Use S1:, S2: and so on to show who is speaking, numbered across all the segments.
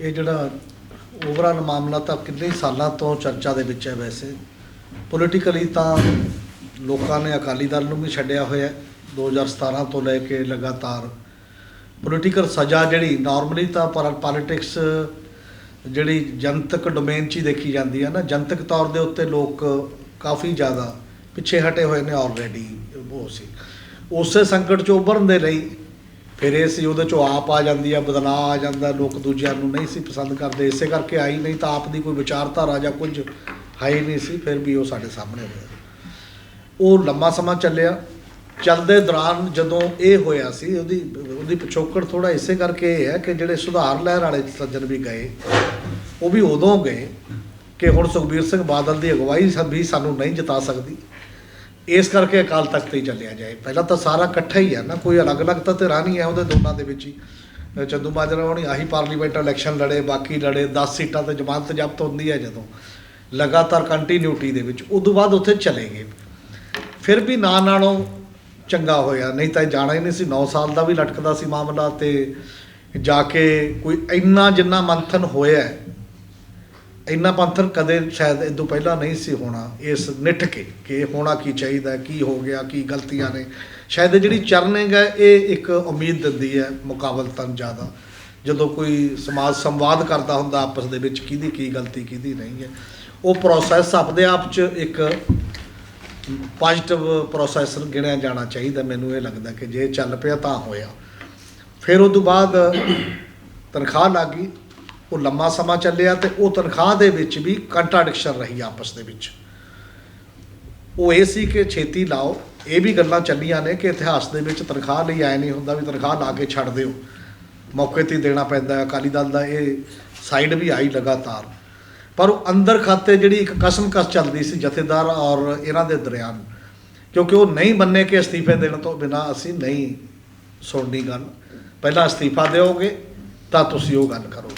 S1: ਇਹ ਜਿਹੜਾ ਓਵਰਆਲ ਮਾਮਲਾ ਤਾਂ ਕਿੰਨੇ ਸਾਲਾਂ ਤੋਂ ਚਰਚਾ ਦੇ ਵਿੱਚ ਹੈ ਵੈਸੇ। ਪੋਲੀਟੀਕਲੀ ਤਾਂ ਲੋਕਾਂ ਨੇ ਅਕਾਲੀ ਦਲ ਨੂੰ ਵੀ ਛੱਡਿਆ ਹੋਇਆ ਹੈ 2017 ਤੋਂ ਲੈ ਕੇ ਲਗਾਤਾਰ। ਪੋਲੀਟੀਕਲ ਸਜ਼ਾ ਜਿਹੜੀ ਨਾਰਮਲੀ ਤਾਂ ਪਰ ਪੋਲਿਟਿਕਸ ਜਿਹੜੀ ਜਨਤਕ ਡੋਮੇਨ 'ਚ ਹੀ ਦੇਖੀ ਜਾਂਦੀ ਹੈ ਨਾ, ਜਨਤਕ ਤੌਰ ਦੇ ਉੱਤੇ ਲੋਕ ਕਾਫੀ ਜ਼ਿਆਦਾ ਪਿੱਛੇ ਹਟੇ ਹੋਏ ਨੇ ਆਲਰੇਡੀ ਉਹ ਸੀ। ਉਸੇ ਸੰਕਟ 'ਚੋਂ ਉੱਭਰਨ ਦੇ ਲਈ ਫਿਰ ਇਹ ਸੀ ਉਹਦੇ 'ਚੋਂ ਆਪ ਆ ਜਾਂਦੀ ਆ, ਬਦਲਾਅ ਆ ਜਾਂਦਾ, ਲੋਕ ਦੂਜਿਆਂ ਨੂੰ ਨਹੀਂ ਸੀ ਪਸੰਦ ਕਰਦੇ। ਇਸੇ ਕਰਕੇ ਆਈ ਨਹੀਂ ਤਾਂ ਆਪ ਦੀ ਕੋਈ ਵਿਚਾਰਧਾਰਾ ਜਾਂ ਕੁਝ ਹੈ ਹੀ ਨਹੀਂ ਸੀ, ਫਿਰ ਵੀ ਉਹ ਸਾਡੇ ਸਾਹਮਣੇ ਹੋਇਆ ਉਹ ਲੰਮਾ ਸਮਾਂ ਚੱਲਿਆ। ਚੱਲਦੇ ਦੌਰਾਨ ਜਦੋਂ ਇਹ ਹੋਇਆ ਸੀ, ਉਹਦੀ ਉਹਦੀ ਪਿਛੋਕੜ ਥੋੜਾ ਇਸੇ ਕਰਕੇ ਇਹ ਹੈ ਕਿ ਜਿਹੜੇ ਸੁਧਾਰ ਲਹਿਰ ਵਾਲੇ ਸੱਜਣ ਵੀ ਗਏ, ਉਹ ਵੀ ਉਦੋਂ ਗਏ ਕਿ ਹੁਣ ਸੁਖਬੀਰ ਸਿੰਘ ਬਾਦਲ ਦੀ ਅਗਵਾਈ ਵੀ ਸਾਨੂੰ ਨਹੀਂ ਜਿਤਾ ਸਕਦੀ। ਇਸ ਕਰਕੇ ਅਕਾਲ ਤਖਤ ਤੇ ਹੀ ਚੱਲਿਆ ਜਾਏ। ਪਹਿਲਾਂ ਤਾਂ ਸਾਰਾ ਇਕੱਠਾ ਹੀ ਹੈ ਨਾ, ਕੋਈ ਅਲੱਗ-ਅਲੱਗ ਤਾਂ ਧਿਰਾਂ ਨਹੀਂ ਹੈ ਉਹਦੇ ਦੋਨਾਂ ਦੇ ਵਿੱਚ ਹੀ। ਅਹ ਚੰਦੂ ਮਾਜਰਾ ਹੋਣੀ, ਆਹੀ ਪਾਰਲੀਮੈਂਟ ਇਲੈਕਸ਼ਨ ਲੜੇ, ਬਾਕੀ ਲੜੇ 10 ਸੀਟਾਂ ਤੇ ਜ਼ਮਾਨਤ ਜ਼ਬਤ ਹੁੰਦੀ ਹੈ ਜਦੋਂ। ਲਗਾਤਾਰ ਕੰਟੀਨਿਊਟੀ ਦੇ ਵਿੱਚ, ਉਦੋਂ ਬਾਅਦ ਉੱਥੇ ਚਲੇ ਗਏ। ਫਿਰ ਵੀ ਨਾ ਨਾਲੋਂ ਚੰਗਾ ਹੋਇਆ, ਨਹੀਂ ਤਾਂ ਇਹ ਜਾਣਾ ਹੀ ਨਹੀਂ ਸੀ। 9 ਸਾਲ ਦਾ ਵੀ ਲਟਕਦਾ ਸੀ ਮਾਮਲਾ ਤੇ ਜਾ ਕੇ ਕੋਈ ਇੰਨਾ ਜਿੰਨਾ ਮੰਥਨ ਹੋਇਆ ਇੰਨਾ ਮੰਥਨ ਕਦੇ ਸ਼ਾਇਦ ਇਦੋਂ ਪਹਿਲਾਂ ਨਹੀਂ ਸੀ ਹੋਣਾ, ਇਸ ਨਿੱਠ ਕੇ ਕਿ ਹੋਣਾ ਕੀ ਚਾਹੀਦਾ, ਕੀ ਹੋ ਗਿਆ, ਕੀ ਗਲਤੀਆਂ ਨੇ। ਸ਼ਾਇਦ ਇਹ ਜਿਹੜੀ ਚਰਨਿੰਗ ਹੈ ਇਹ ਇੱਕ ਉਮੀਦ ਦਿੰਦੀ ਹੈ ਮੁਕਾਬਲਤਨ ਜ਼ਿਆਦਾ। ਜਦੋਂ ਕੋਈ ਸਮਾਜ ਸੰਵਾਦ ਕਰਦਾ ਹੁੰਦਾ, ਆਪਸ ਦੇ ਵਿੱਚ ਕਿਹਦੀ ਕੀ ਗਲਤੀ, ਕਿਹਦੀ ਨਹੀਂ ਹੈ। ਉਹ ਪ੍ਰੋਸੈਸ ਆਪਦੇ ਆਪ 'ਚ ਇੱਕ ਪੋਜ਼ੀਟਿਵ ਪ੍ਰੋਸੈਸ ਗਿਣਿਆ ਜਾਣਾ ਚਾਹੀਦਾ। ਮੈਨੂੰ ਇਹ ਲੱਗਦਾ ਕਿ ਜੇ ਚੱਲ ਪਿਆ ਤਾਂ ਹੋਇਆ। ਫਿਰ ਉਸ ਤੋਂ ਬਾਅਦ ਤਨਖਾਹ ਲੱਗ ਗਈ। ਉਹ ਲੰਮਾ ਸਮਾਂ ਚੱਲਿਆ ਤੇ ਉਹ ਤਨਖਾਹ ਦੇ ਵਿੱਚ ਵੀ ਕੰਟਰਾਡਿਕਸ਼ਨ ਰਹੀ ਆਪਸ ਦੇ ਵਿੱਚ। ਉਹ ਇਹ ਸੀ ਕਿ ਛੇਤੀ ਲਾਓ। ਇਹ ਵੀ ਗੱਲਾਂ ਚੱਲੀਆਂ ਨੇ ਕਿ ਇਤਿਹਾਸ ਦੇ ਵਿੱਚ ਤਨਖਾਹ ਲਈ ਆਏ ਨਹੀਂ ਹੁੰਦਾ ਵੀ ਤਨਖਾਹ ਲਾ ਕੇ ਛੱਡ ਦਿਓ। ਮੌਕੇ ਤੇ ਦੇਣਾ ਪੈਂਦਾ ਹੈ। ਅਕਾਲੀ ਦਲ ਦਾ ਇਹ ਸਾਈਡ ਵੀ ਆਈ ਲਗਾਤਾਰ। ਪਰ ਉਹ ਅੰਦਰ ਖਾਤੇ ਜਿਹੜੀ ਇੱਕ ਕਸਮ ਕਸ ਚੱਲਦੀ ਸੀ ਜਥੇਦਾਰ ਔਰ ਇਹਨਾਂ ਦੇ ਦਰਿਆਨ ਕਿਉਂਕਿ ਉਹ ਨਹੀਂ ਮੰਨੇ ਕਿ ਅਸਤੀਫੇ ਦੇਣ ਤੋਂ ਬਿਨਾ ਅਸੀਂ ਨਹੀਂ ਸੁਣਨੀ ਗੱਲ। ਪਹਿਲਾਂ ਅਸਤੀਫਾ ਦਿਓਗੇ ਤਾਂ ਤੁਸੀਂ ਉਹ ਗੱਲ ਕਰੋਗੇ।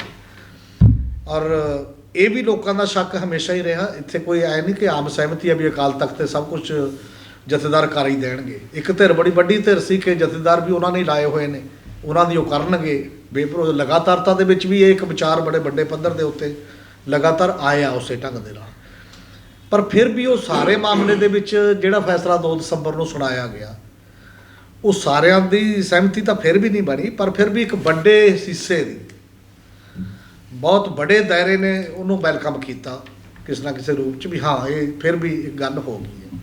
S1: ਔਰ ਇਹ ਵੀ ਲੋਕਾਂ ਦਾ ਸ਼ੱਕ ਹਮੇਸ਼ਾ ਹੀ ਰਿਹਾ, ਇੱਥੇ ਕੋਈ ਐ ਨਹੀਂ ਕਿ ਆਮ ਸਹਿਮਤੀ ਹੈ ਵੀ ਅਕਾਲ ਤਖਤ ਤੇ ਸਭ ਕੁਝ ਜਥੇਦਾਰ ਕਰ ਹੀ ਦੇਣਗੇ। ਇੱਕ ਧਿਰ ਬੜੀ ਵੱਡੀ ਧਿਰ ਸੀ ਕਿ ਜਥੇਦਾਰ ਵੀ ਉਹਨਾਂ ਨੇ ਲਾਏ ਹੋਏ ਨੇ, ਉਹਨਾਂ ਦੀ ਉਹ ਕਰਨਗੇ। ਬੇਪਰੋ ਲਗਾਤਾਰਤਾ ਦੇ ਵਿੱਚ ਵੀ ਇਹ ਇੱਕ ਵਿਚਾਰ ਬੜੇ ਵੱਡੇ ਪੱਧਰ ਦੇ ਉੱਤੇ ਲਗਾਤਾਰ ਆਇਆ ਉਸੇ ਢੰਗ ਦੇ ਨਾਲ। ਪਰ ਫਿਰ ਵੀ ਉਹ ਸਾਰੇ ਮਾਮਲੇ ਦੇ ਵਿੱਚ ਜਿਹੜਾ ਫੈਸਲਾ 2 ਦਸੰਬਰ ਨੂੰ ਸੁਣਾਇਆ ਗਿਆ, ਉਹ ਸਾਰਿਆਂ ਦੀ ਸਹਿਮਤੀ ਤਾਂ ਫਿਰ ਵੀ ਨਹੀਂ ਬਣੀ, ਪਰ ਫਿਰ ਵੀ ਇੱਕ ਵੱਡੇ ਹਿੱਸੇ ਦੀ ਬਹੁਤ ਵੱਡੇ ਦਾਇਰੇ ਨੇ, ਉਹਨੂੰ ਵੈਲਕਮ ਕੀਤਾ, ਕਿਸੇ ਨਾ ਕਿਸੇ ਰੂਪ ਚ ਵੀ, ਹਾਂ, ਇਹ ਫਿਰ ਵੀ ਇੱਕ ਗੱਲ ਹੋ ਗਈ ਹੈ।